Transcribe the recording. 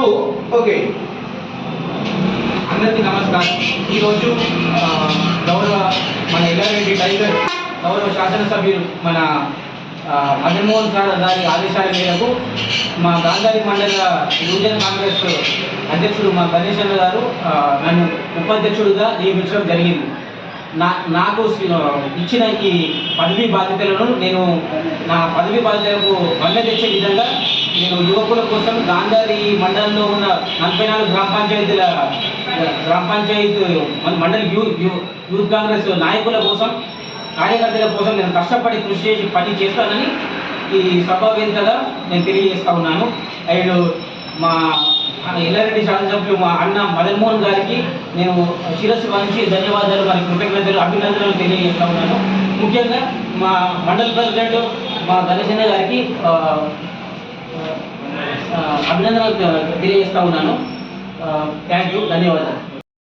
Okay. అందరికీ నమస్కారం. ఈరోజు గౌరవ మన ఎల్లారెడ్డి టైగర్ గౌరవ శాసనసభ్యులు మన మదన్మోహన్ సార్ గారి ఆదేశాల మేరకు మా గాంధారి మండల యువజన కాంగ్రెస్ అధ్యక్షుడు మా గణేశ్వర అన్న గారు నన్ను ఉపాధ్యక్షుడిగా నియమించడం జరిగింది. నా నాకు ఇచ్చిన ఈ పదవీ బాధ్యతలను నేను నా పదవీ బాధ్యతలకు వల్ల తెచ్చే విధంగా నేను యువకుల కోసం గాంధారి మండలంలో ఉన్న నలభై నాలుగు గ్రామ పంచాయతీల గ్రామ పంచాయతీ మన మండలి యూ యూత్ కాంగ్రెస్ నాయకుల కోసం కార్యకర్తల కోసం నేను కష్టపడి కృషి చేసి పని చేస్తానని ఈ సభావేదికగా నేను తెలియజేస్తా ఉన్నాను. అండ్ మా ఎల్లారెడ్డి శాసనసభ్యులు మా అన్న మదన్మోహన్ గారికి నేను శిరస్సు వంచి ధన్యవాదాలు మరి కృతజ్ఞతలు అభినందనలు తెలియజేస్తా ఉన్నాను. ముఖ్యంగా మా మండల ప్రెసిడెంట్ మా గణేశన్న గారికి అభినందనలు తెలియజేస్తా ఉన్నాను. థ్యాంక్ యూ ధన్యవాదాలు.